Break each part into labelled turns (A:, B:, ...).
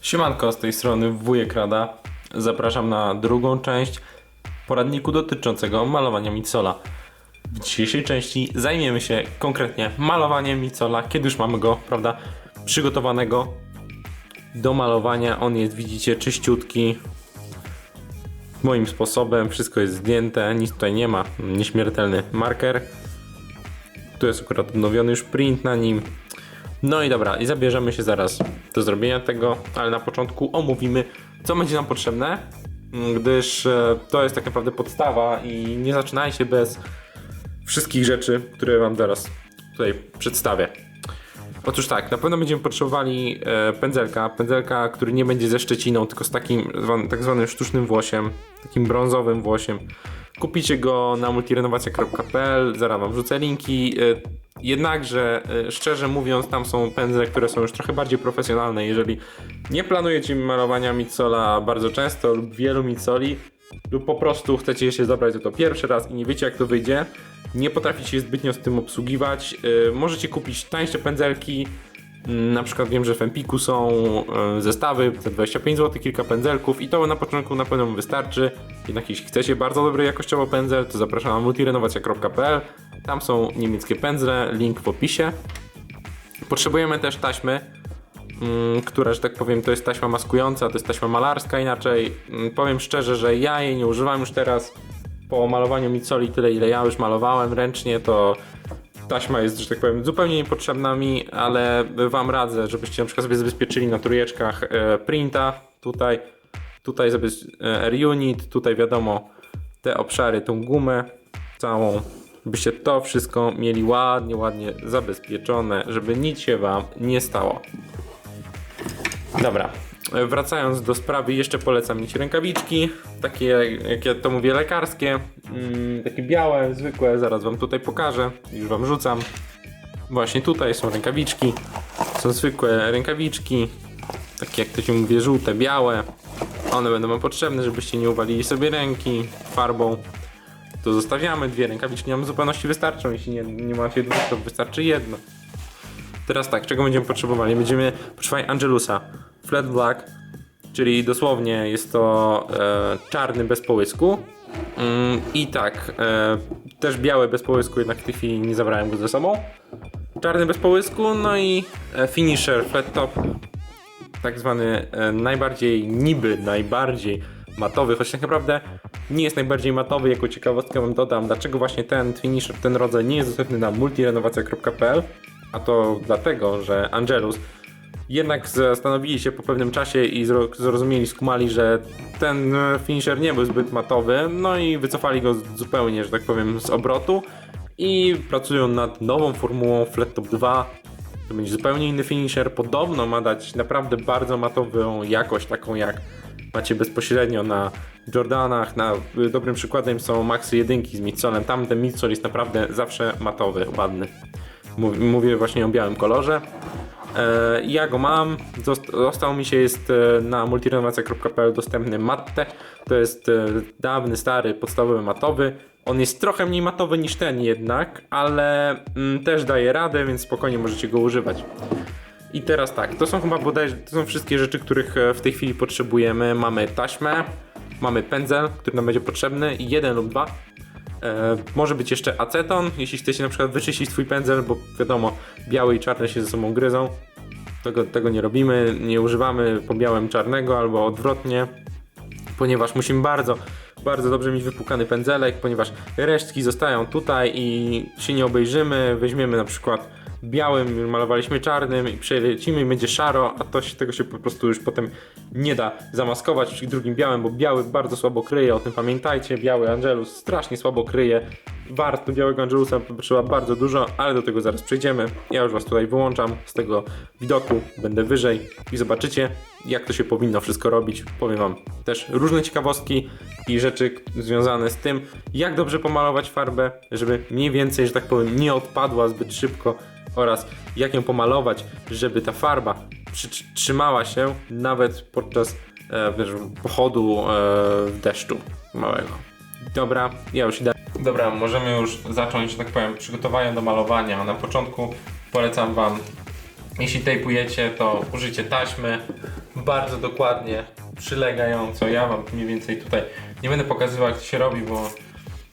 A: Siemanko, z tej strony Wujek Rada. Zapraszam na drugą część poradniku dotyczącego malowania Mitsola. W dzisiejszej części zajmiemy się konkretnie malowaniem Mitsola, kiedy już mamy go, prawda, przygotowanego do malowania. On jest, widzicie, czyściutki. Moim sposobem, wszystko jest zdjęte, nic tutaj nie ma. Nieśmiertelny marker. Tu jest akurat odnowiony już print na nim. No i dobra, i zabierzemy się zaraz do zrobienia tego, ale na początku omówimy, co będzie nam potrzebne, mm, gdyż e, to jest tak naprawdę podstawa i nie zaczynajcie bez wszystkich rzeczy, które Wam zaraz tutaj przedstawię. Otóż tak, na pewno będziemy potrzebowali e, pędzelka, pędzelka, który nie będzie ze szczeciną, tylko z takim tak zwanym sztucznym włosiem, takim brązowym włosiem. Kupicie go na multirenowacja.pl, zaraz wam wrzucę linki. E, Jednakże, e, szczerze mówiąc, tam są pędzle, które są już trochę bardziej profesjonalne. Jeżeli nie planujecie malowania micola bardzo często lub wielu micoli, lub po prostu chcecie się zabrać do to pierwszy raz i nie wiecie jak to wyjdzie, nie potraficie się zbytnio z tym obsługiwać, e, możecie kupić tańsze pędzelki, Mm, Na przykład wiem, że w Empiku są e, zestawy za 25 zł, kilka pędzelków i to na początku na pewno wystarczy. Jednak jeśli chcecie bardzo dobry jakościowo pędzel, to zapraszam na multirenowacja.pl. Tam są niemieckie pędzle, link w opisie. Potrzebujemy też taśmy, mm, która, że tak powiem, to jest taśma maskująca, to jest taśma malarska inaczej. Mm, Powiem szczerze, że ja jej nie używam już teraz. Po malowaniu micoli tyle, ile ja już malowałem ręcznie, to taśma jest, że tak powiem, zupełnie niepotrzebna mi, ale wam radzę, żebyście na przykład sobie zabezpieczyli na trójeczkach e, printa, tutaj, tutaj e, R-Unit, tutaj wiadomo te obszary, tą gumę całą, byście to wszystko mieli ładnie, ładnie zabezpieczone, żeby nic się wam nie stało. Dobra, wracając do sprawy, jeszcze polecam mieć rękawiczki, takie jak ja to mówię lekarskie, mm, takie białe, zwykłe, zaraz wam tutaj pokażę, już wam rzucam. Właśnie tutaj są rękawiczki, są zwykłe rękawiczki, takie jak to się mówi, żółte, białe. One będą wam potrzebne, żebyście nie uwalili sobie ręki farbą. To zostawiamy, dwie rękawiczki nam w zupełności wystarczą, jeśli nie, nie macie dwóch, to wystarczy jedno. Teraz tak, czego będziemy potrzebowali? Będziemy potrzebowali Angelusa Flat Black, czyli dosłownie jest to e, czarny bez połysku. Mm, I tak, e, też biały bez połysku, jednak w tej chwili nie zabrałem go ze sobą. Czarny bez połysku, no i e, finisher flat top, tak zwany e, najbardziej niby najbardziej matowy, choć tak naprawdę nie jest najbardziej matowy, jako ciekawostkę wam dodam, dlaczego właśnie ten finisher, ten rodzaj nie jest dostępny na multirenowacja.pl, a to dlatego, że Angelus jednak zastanowili się po pewnym czasie i zro- zrozumieli, skumali, że ten e, finisher nie był zbyt matowy, no i wycofali go zupełnie, że tak powiem, z obrotu i pracują nad nową formułą Flat Top 2. To będzie zupełnie inny finisher, podobno ma dać naprawdę bardzo matową jakość, taką jak macie bezpośrednio na Jordanach. Na, y, dobrym przykładem są Maxy jedynki z Mitsolem. Tam ten Mitsol jest naprawdę zawsze matowy, ładny. Mów- Mówię właśnie o białym kolorze. E, Ja go mam. Zost- Został mi się jest e, na multirenowacja.pl dostępny matte. To jest e, dawny, stary, podstawowy matowy. On jest trochę mniej matowy niż ten jednak, ale mm, też daje radę, więc spokojnie możecie go używać. I teraz tak, to są chyba bodajże, to są wszystkie rzeczy, których w tej chwili potrzebujemy. Mamy taśmę, mamy pędzel, który nam będzie potrzebny, jeden lub dwa. E, może być jeszcze aceton, jeśli chcecie na przykład wyczyścić swój pędzel, bo wiadomo, biały i czarny się ze sobą gryzą. Tego, tego nie robimy, nie używamy po białym czarnego albo odwrotnie, ponieważ musimy bardzo, bardzo dobrze mieć wypłukany pędzelek, ponieważ resztki zostają tutaj i się nie obejrzymy. Weźmiemy na przykład białym, malowaliśmy czarnym i przelecimy i będzie szaro, a to się, tego się po prostu już potem nie da zamaskować drugim białym, bo biały bardzo słabo kryje, o tym pamiętajcie, biały Angelus strasznie słabo kryje. Warto białego Angelusa potrzeba bardzo dużo, ale do tego zaraz przejdziemy. Ja już was tutaj wyłączam z tego widoku, będę wyżej i zobaczycie jak to się powinno wszystko robić. Powiem wam też różne ciekawostki i rzeczy związane z tym, jak dobrze pomalować farbę, żeby mniej więcej, że tak powiem, nie odpadła zbyt szybko oraz jak ją pomalować, żeby ta farba trzymała się nawet podczas e, wiesz, pochodu e, w deszczu małego. Dobra, ja już idę. Dobra, możemy już zacząć, że tak powiem, przygotowania do malowania. Na początku polecam Wam, jeśli tejpujecie, to użyjcie taśmy. bardzo dokładnie, przylegająco. Ja wam mniej więcej tutaj nie będę pokazywał jak to się robi, bo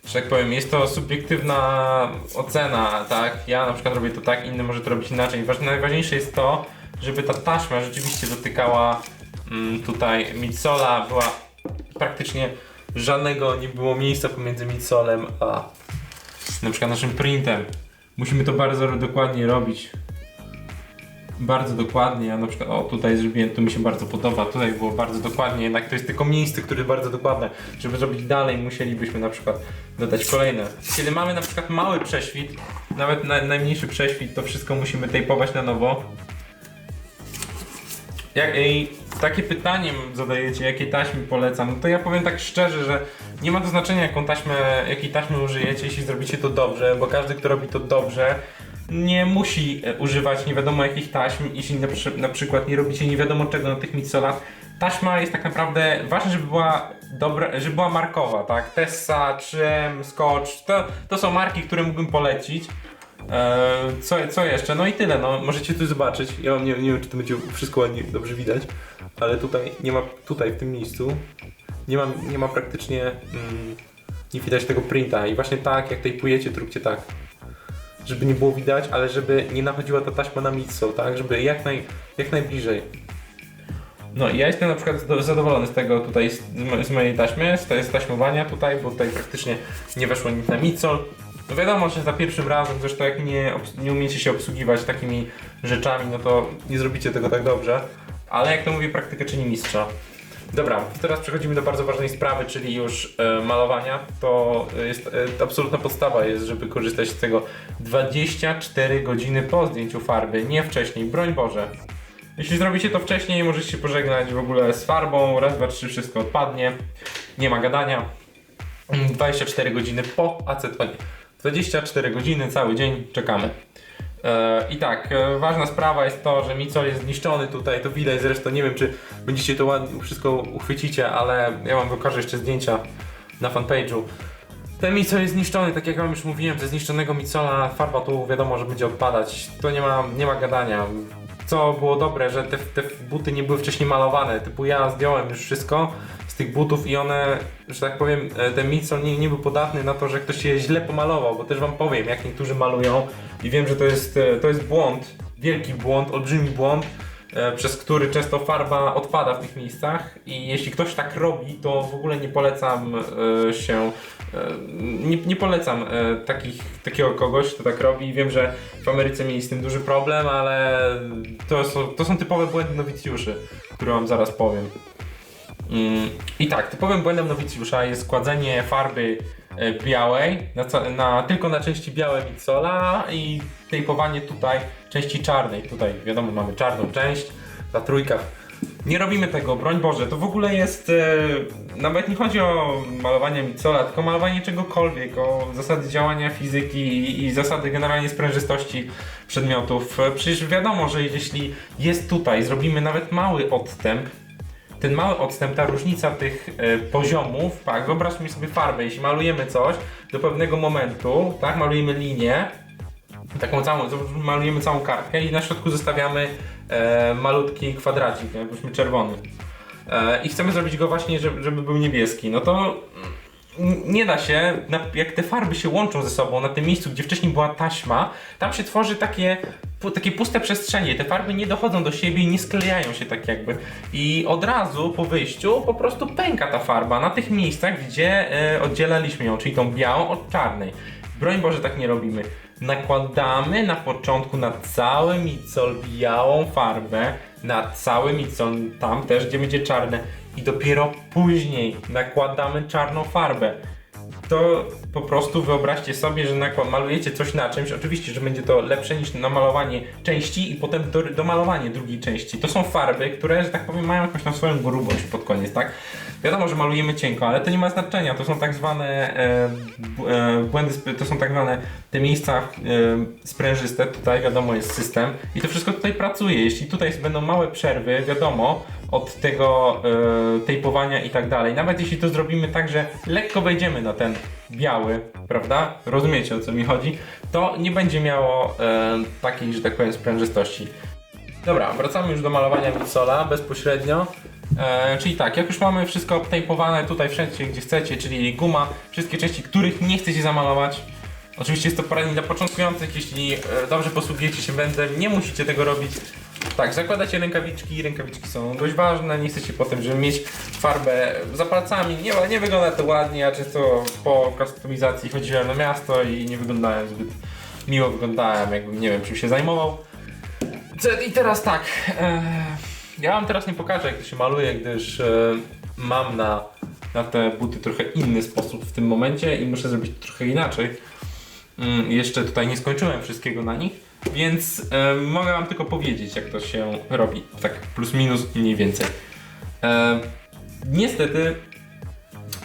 A: że tak powiem, jest to subiektywna ocena, tak? Ja na przykład robię to tak, inny może to robić inaczej. Najważniejsze jest to, żeby ta taśma rzeczywiście dotykała mm, tutaj midsola, była praktycznie żadnego nie było miejsca pomiędzy midsolem a na przykład naszym printem. Musimy to bardzo dokładnie robić. Bardzo dokładnie, ja na przykład, o tutaj zrobiłem, to mi się bardzo podoba, tutaj było bardzo dokładnie, jednak to jest tylko miejsce, które jest bardzo dokładne. Żeby zrobić dalej, musielibyśmy na przykład dodać kolejne. Kiedy mamy na przykład mały prześwit, nawet na, najmniejszy prześwit, to wszystko musimy tejpować na nowo. Jak, ej, takie pytanie zadajecie, jakie taśmy polecam, no to ja powiem tak szczerze, że nie ma to znaczenia jaką taśmę, jakiej taśmy użyjecie, jeśli zrobicie to dobrze, bo każdy kto robi to dobrze nie musi e, używać nie wiadomo jakich taśm, jeśli na, na przykład nie robicie nie wiadomo czego na tych midsolach. Taśma jest tak naprawdę ważne, żeby była dobra, żeby była markowa, tak? Tessa, 3M, Scotch, to, to są marki, które mógłbym polecić. Eee, co, co jeszcze? No i tyle, no możecie tu zobaczyć. Ja wam nie, nie wiem, czy to będzie wszystko ładnie, dobrze widać, ale tutaj nie ma, tutaj w tym miejscu nie ma, nie ma praktycznie, mm, nie widać tego printa i właśnie tak, jak tejpujecie, to róbcie tak. Żeby nie było widać, ale żeby nie nachodziła ta taśma na midsole, tak? Żeby jak, naj, jak najbliżej. No ja jestem na przykład zado- zadowolony z tego tutaj, z, mojej taśmy, z, taśmowania tutaj, bo tutaj praktycznie nie weszło nic na midsol. No wiadomo, że za pierwszym razem, zresztą jak nie, nie umiecie się obsługiwać takimi rzeczami, no to nie zrobicie tego tak dobrze. Ale jak to mówię, praktyka czyni mistrza. Dobra, teraz przechodzimy do bardzo ważnej sprawy, czyli już e, malowania. To jest e, absolutna podstawa jest, żeby korzystać z tego 24 godziny po zdjęciu farby, nie wcześniej, broń Boże. Jeśli zrobicie to wcześniej, możecie się pożegnać w ogóle z farbą, raz, dwa, trzy, wszystko odpadnie, nie ma gadania. Mm, 24 godziny po acetonie. 24 godziny, cały dzień, czekamy. E, I tak, e, ważna sprawa jest to, że Micol jest zniszczony tutaj, to widać zresztą, nie wiem czy będziecie to ładnie wszystko uchwycicie, ale ja wam pokażę jeszcze zdjęcia na fanpage'u. Ten Micol jest zniszczony, tak jak wam już mówiłem, ze zniszczonego Micola farba tu wiadomo, że będzie odpadać, to nie ma, nie ma gadania. Co było dobre, że te, te buty nie były wcześniej malowane, typu ja zdjąłem już wszystko tych butów i one, że tak powiem, e, ten Micol nie, nie był podatny na to, że ktoś się źle pomalował, bo też wam powiem, jak niektórzy malują i wiem, że to jest, e, to jest błąd, wielki błąd, olbrzymi błąd, e, przez który często farba odpada w tych miejscach i jeśli ktoś tak robi, to w ogóle nie polecam się, nie, nie polecam takich, takiego kogoś, kto tak robi. Wiem, że w Ameryce mieli z tym duży problem, ale to są, to są typowe błędy nowicjuszy, które wam zaraz powiem. Mm, I tak, typowym błędem nowicjusza jest składzenie farby e, białej na, na, tylko na części białe Mitsola i tejpowanie tutaj części czarnej. Tutaj wiadomo mamy czarną część, ta trójka. Nie robimy tego, broń Boże, to w ogóle jest, e, nawet nie chodzi o malowanie Mitsola, tylko malowanie czegokolwiek, o zasady działania fizyki i, i zasady generalnie sprężystości przedmiotów. E, Przecież wiadomo, że jeśli jest tutaj, zrobimy nawet mały odstęp, ten mały odstęp, ta różnica tych e, poziomów, tak, wyobraźmy sobie farbę, jeśli malujemy coś do pewnego momentu, tak, malujemy linię, taką całą, malujemy całą kartkę i na środku zostawiamy e, malutki kwadracik, jakbyśmy czerwony. E, I chcemy zrobić go właśnie, żeby, żeby był niebieski, no to nie da się, jak te farby się łączą ze sobą na tym miejscu, gdzie wcześniej była taśma, tam się tworzy takie, takie puste przestrzenie. Te farby nie dochodzą do siebie i nie sklejają się tak jakby. I od razu po wyjściu po prostu pęka ta farba na tych miejscach, gdzie e, oddzielaliśmy ją, czyli tą białą od czarnej. Broń Boże, tak nie robimy. Nakładamy na początku na cały micol białą farbę, na cały micol, tam też gdzie będzie czarne i dopiero później nakładamy czarną farbę. To po prostu wyobraźcie sobie, że nakład malujecie coś na czymś, oczywiście, że będzie to lepsze niż namalowanie części i potem do, domalowanie drugiej części. To są farby, które, że tak powiem, mają jakąś tam swoją grubość pod koniec, tak? Wiadomo, że malujemy cienko, ale to nie ma znaczenia. To są tak zwane e, e, błędy, to są tak zwane te miejsca e, sprężyste. Tutaj wiadomo jest system i to wszystko tutaj pracuje. Jeśli tutaj będą małe przerwy, wiadomo, od tego e, tejpowania i tak dalej. Nawet jeśli to zrobimy tak, że lekko wejdziemy na ten biały, prawda? Rozumiecie o co mi chodzi? To nie będzie miało e, takiej, że tak powiem, sprężystości. Dobra, wracamy już do malowania Mitsola bezpośrednio. E, czyli tak, jak już mamy wszystko obtejpowane tutaj wszędzie, gdzie chcecie, czyli guma, wszystkie części, których nie chcecie zamalować. Oczywiście jest to poradnik dla początkujących, jeśli e, dobrze posługujecie się wędem, nie musicie tego robić. Tak, zakładacie rękawiczki, rękawiczki są dość ważne, nie chcecie potem, żeby mieć farbę za palcami, nie, nie wygląda to ładnie, ja często po kustomizacji chodziłem na miasto i nie wyglądałem zbyt miło wyglądałem, jakbym nie wiem czym się zajmował. I teraz tak, e, ja wam teraz nie pokażę jak to się maluje, gdyż e, mam na, na te buty trochę inny sposób w tym momencie i muszę zrobić to trochę inaczej. Mm, jeszcze tutaj nie skończyłem wszystkiego na nich, więc e, mogę wam tylko powiedzieć jak to się robi, tak plus minus mniej więcej. E, niestety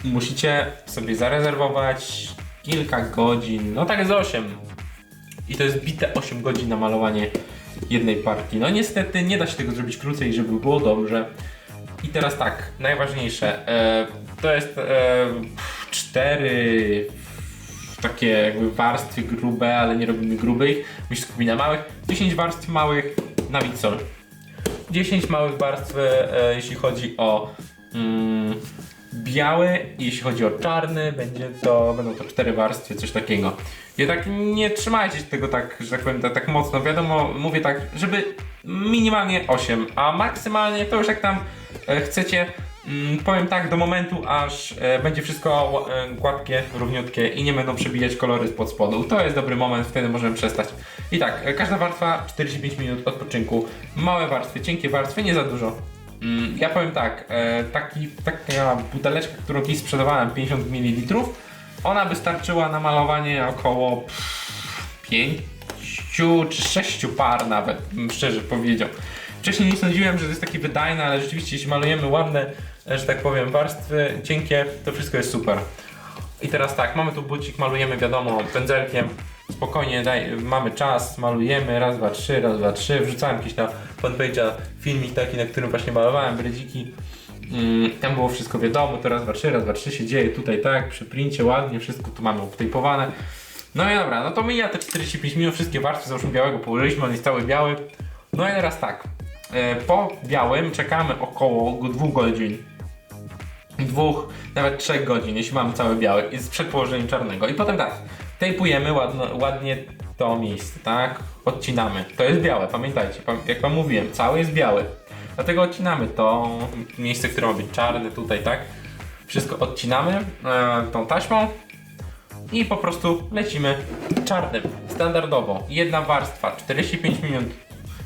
A: musicie sobie zarezerwować kilka godzin, no tak z 8. I to jest bite 8 godzin na malowanie jednej partii. No niestety nie da się tego zrobić krócej, żeby było dobrze. I teraz tak, najważniejsze, e, to jest e, cztery takie jakby warstwy grube, ale nie robimy grubych, my się skupimy na małych. 10 warstw małych na Witsol. 10 małych warstw, e, jeśli chodzi o mm, biały, jeśli chodzi o czarny, będzie to, będą to 4 warstwy, coś takiego. Jednak nie trzymajcie się tego tak, że tak powiem, tak, tak mocno. Wiadomo, mówię tak, żeby minimalnie 8, a maksymalnie to już jak tam e, chcecie. Mm, powiem tak, do momentu aż e, będzie wszystko e, gładkie, równiutkie i nie będą przebijać kolory spod spodu. To jest dobry moment, wtedy możemy przestać. I tak, każda warstwa 45 minut odpoczynku. Małe warstwy, cienkie warstwy, nie za dużo. Mm, ja powiem tak, e, taki, taka buteleczka, którą kiedyś sprzedawałem, 50 ml, ona wystarczyła na malowanie około pff, 5 czy 6 par nawet, szczerze powiedział. Wcześniej nie sądziłem, że to jest takie wydajne, ale rzeczywiście jeśli malujemy ładne, e, że tak powiem, warstwy cienkie, to wszystko jest super. I teraz tak, mamy tu bucik, malujemy wiadomo pędzelkiem, spokojnie daj, mamy czas, malujemy, raz, dwa, trzy, raz, dwa, trzy, wrzucałem jakiś na fanpage'a filmik taki, na którym właśnie malowałem bredziki. Mm, tam było wszystko wiadomo, to raz, dwa, trzy, raz, dwa, trzy się dzieje tutaj tak, przy princie ładnie, wszystko tu mamy obtejpowane. No i dobra, no to mija te 45 minut, wszystkie warstwy załóżmy białego położyliśmy, on jest cały biały. No i teraz tak, e, po białym czekamy około dwóch godzin dwóch, nawet trzech godzin, jeśli mamy cały biały, jest przed położeniem czarnego. I potem tak, tejpujemy ładno, ładnie to miejsce, tak? Odcinamy. To jest białe, pamiętajcie, pam- jak wam mówiłem, cały jest biały. Dlatego odcinamy to miejsce, które ma być czarne tutaj, tak? Wszystko odcinamy e, tą taśmą i po prostu lecimy czarnym, standardowo. Jedna warstwa, 45 minut,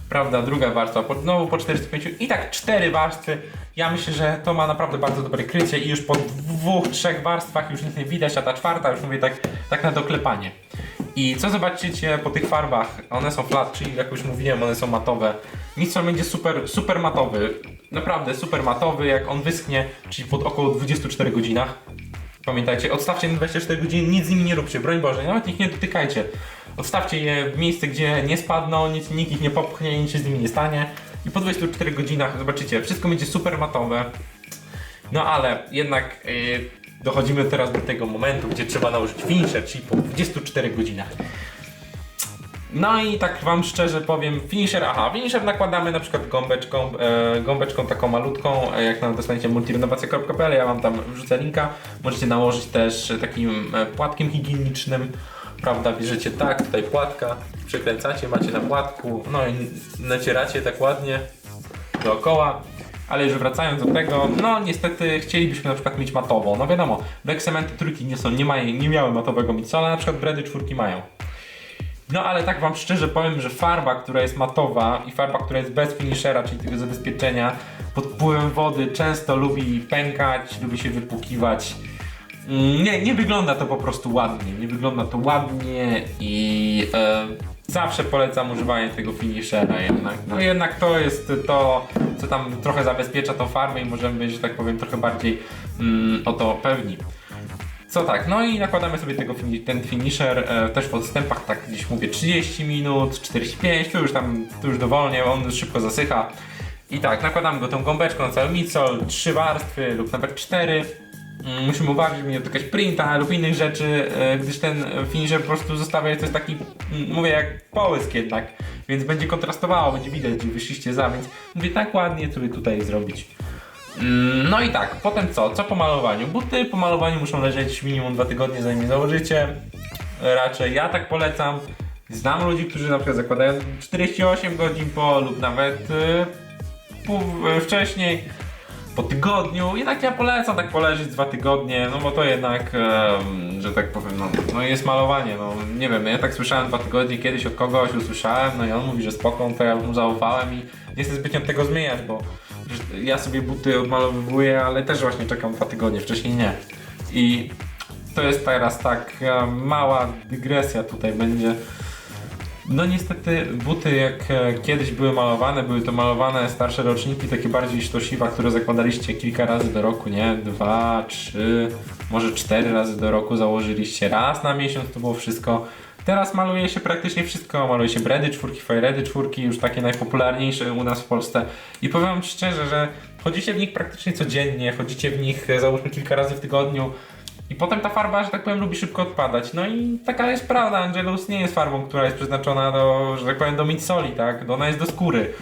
A: prawda, druga warstwa, po, znowu po 45 i tak cztery warstwy. Ja myślę, że to ma naprawdę bardzo dobre krycie i już po dwóch, trzech warstwach już nic nie widać, a ta czwarta już mówię tak, tak na doklepanie. I co zobaczycie po tych farbach? One są flat, czyli jak już mówiłem, one są matowe. Mixer będzie super, super matowy. Naprawdę super matowy, jak on wyschnie, czyli po około 24 godzinach. Pamiętajcie, odstawcie na 24 godziny, nic z nimi nie róbcie, broń Boże, nawet ich nie dotykajcie. Odstawcie je w miejsce, gdzie nie spadną, nic, nikt ich nie popchnie, nic się z nimi nie stanie. I po 24 godzinach zobaczycie, wszystko będzie super matowe. No ale jednak yy, dochodzimy teraz do tego momentu, gdzie trzeba nałożyć finisher, czyli po 24 godzinach. No i tak wam szczerze powiem, finisher, aha, finisher nakładamy na przykład gąbeczką, e, gąbeczką taką malutką, e, jak nam dostaniecie multirenowacja.pl, ja wam tam wrzucę linka, możecie nałożyć też takim e, płatkiem higienicznym, prawda, bierzecie tak, tutaj płatka, przekręcacie, macie na płatku, no i nacieracie tak ładnie dookoła. Ale już wracając do tego, no niestety chcielibyśmy na przykład mieć matową. No wiadomo, Vexementy trójki nie są, nie, mają, nie miały matowego mitsola, na przykład Bredy czwórki mają. No ale tak wam szczerze powiem, że farba, która jest matowa i farba, która jest bez finishera, czyli tego zabezpieczenia, pod wpływem wody często lubi pękać, lubi się wypłukiwać. Mm, Nie, nie wygląda to po prostu ładnie, nie wygląda to ładnie i e, zawsze polecam używanie tego finishera jednak. No jednak to jest to, co tam trochę zabezpiecza tą farbę i możemy być, że tak powiem, trochę bardziej mm, o to pewni. Co tak, no i nakładamy sobie tego, ten finisher e, też w odstępach, tak gdzieś mówię 30 minut, 45, tu już tam, tu już dowolnie, on szybko zasycha. I tak, nakładamy go tą gąbeczką na cały micol, trzy warstwy lub nawet cztery. Mm, Musimy uważać, żeby nie dotykać printa lub innych rzeczy, e, gdyż ten finisher po prostu zostawia, to jest taki, mm, mówię, jak połysk jednak, więc będzie kontrastowało, będzie widać, gdzie wyszliście za, więc mówię, tak ładnie sobie tutaj zrobić. Mm, No i tak, potem co? Co po malowaniu? Buty po malowaniu muszą leżeć minimum dwa tygodnie zanim je założycie. Raczej ja tak polecam. Znam ludzi, którzy na przykład zakładają 48 godzin po lub nawet pół, y, wcześniej, po tygodniu. Jednak ja polecam tak poleżeć dwa tygodnie, no bo to jednak, że tak powiem, no, no jest malowanie. No, nie wiem, ja tak słyszałem dwa tygodnie kiedyś od kogoś, usłyszałem, no i on mówi, że spoko, to ja mu zaufałem i nie chcę zbytnio tego zmieniać, bo ja sobie buty odmalowywuję, ale też właśnie czekam dwa tygodnie, wcześniej nie. I to jest teraz tak mała dygresja tutaj będzie. No niestety buty jak e, kiedyś były malowane, były to malowane starsze roczniki, takie bardziej sztosiwa, które zakładaliście kilka razy do roku, nie? Dwa, trzy, może cztery razy do roku założyliście raz na miesiąc, to było wszystko. Teraz maluje się praktycznie wszystko, maluje się bredy czwórki, fajeredy czwórki, już takie najpopularniejsze u nas w Polsce. I powiem wam szczerze, że chodzicie w nich praktycznie codziennie, chodzicie w nich e, załóżmy kilka razy w tygodniu. I potem ta farba, że tak powiem, lubi szybko odpadać. No i taka jest prawda, Angelus nie jest farbą, która jest przeznaczona do, że tak powiem, do midsoli, tak? Ona jest do skóry.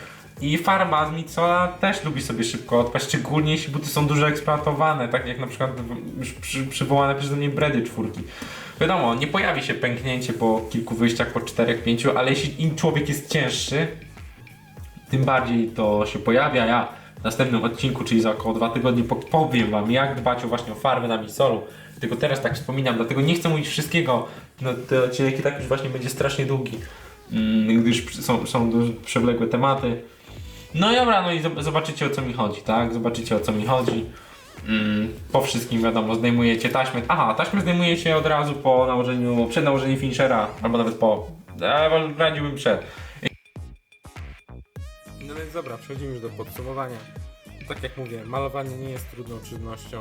A: I farba z midsola też lubi sobie szybko odpaść, szczególnie jeśli buty są dużo eksploatowane, tak jak na przykład już przy, przywołane przeze mnie bredy czwórki. Wiadomo, nie pojawi się pęknięcie po kilku wyjściach, po czterech, pięciu, ale jeśli im człowiek jest cięższy, tym bardziej to się pojawia. Ja w następnym odcinku, czyli za około dwa tygodnie, po- powiem Wam, jak dbać o właśnie o farbę na misolu. Tylko teraz tak wspominam, dlatego nie chcę mówić wszystkiego. No, ten odcinek i tak już właśnie będzie strasznie długi, mm, gdyż są, są przewlekłe tematy. No i dobra, no i zob- zobaczycie o co mi chodzi, tak? Zobaczycie o co mi chodzi. Mm, po wszystkim wiadomo, zdejmujecie taśmę. Aha, taśmę zdejmujecie od razu po nałożeniu, przed nałożeniem finishera, albo nawet po. Ja radziłbym przed. No więc dobra, przechodzimy już do podsumowania. Tak jak mówię, malowanie nie jest trudną czynnością.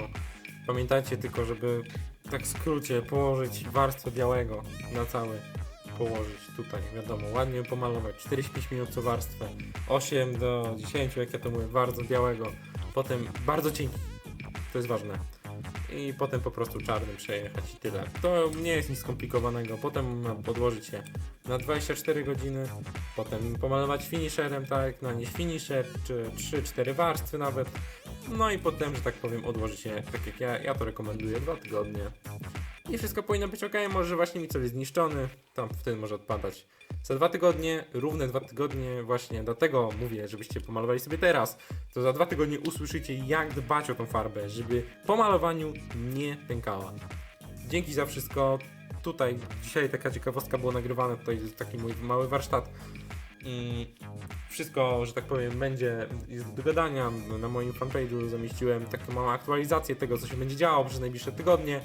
A: Pamiętajcie tylko, żeby tak w skrócie położyć warstwę białego na cały. Położyć tutaj, wiadomo, ładnie pomalować. 45 minut co warstwę. 8 do 10, jak ja to mówię, bardzo białego. Potem bardzo cienki. To jest ważne. I potem po prostu czarnym przejechać i tyle. To nie jest nic skomplikowanego. Potem podłożyć je na 24 godziny, potem pomalować finisherem, tak, nanieść finisher, czy 3-4 warstwy nawet. No i potem, że tak powiem, odłożyć je, tak jak ja, ja to rekomenduję, 2 tygodnie. I wszystko powinno być ok, może właśnie mi coś zniszczony, tam wtedy może odpadać. Za dwa tygodnie, równe dwa tygodnie, właśnie dlatego mówię, żebyście pomalowali sobie teraz, to za dwa tygodnie usłyszycie, jak dbać o tą farbę, żeby po malowaniu nie pękała. Dzięki za wszystko. Tutaj dzisiaj taka ciekawostka była nagrywana, tutaj jest taki mój mały warsztat. I wszystko, że tak powiem, będzie jest do dogadania. Na moim fanpage'u zamieściłem taką małą aktualizację tego, co się będzie działo przez najbliższe tygodnie.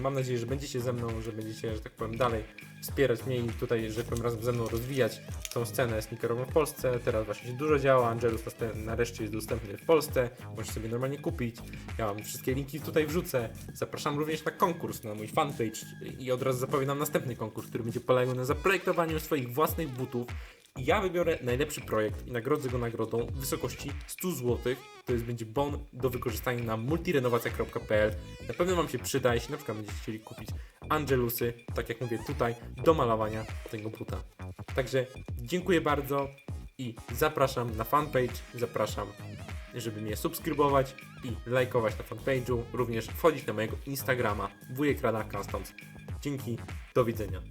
A: Mam nadzieję, że będziecie ze mną, że będziecie, że tak powiem, dalej wspierać mnie i tutaj, że tak powiem, razem ze mną rozwijać tą scenę sneakerową w Polsce. Teraz właśnie się dużo działa. Angelus nareszcie jest dostępny w Polsce. Możesz sobie normalnie kupić. Ja wam wszystkie linki tutaj wrzucę. Zapraszam również na konkurs na mój fanpage i od razu zapowiadam następny konkurs, który będzie polegał na zaprojektowaniu swoich własnych butów. Ja wybiorę najlepszy projekt i nagrodzę go nagrodą w wysokości 100 zł. To jest będzie bon do wykorzystania na multirenowacja.pl. Na pewno Wam się przyda, jeśli na przykład będziecie chcieli kupić Angelusy, tak jak mówię tutaj, do malowania tego buta. Także dziękuję bardzo i zapraszam na fanpage, zapraszam, żeby mnie subskrybować i lajkować na fanpage'u, również wchodzić na mojego Instagrama wujek Customs. Dzięki, do widzenia.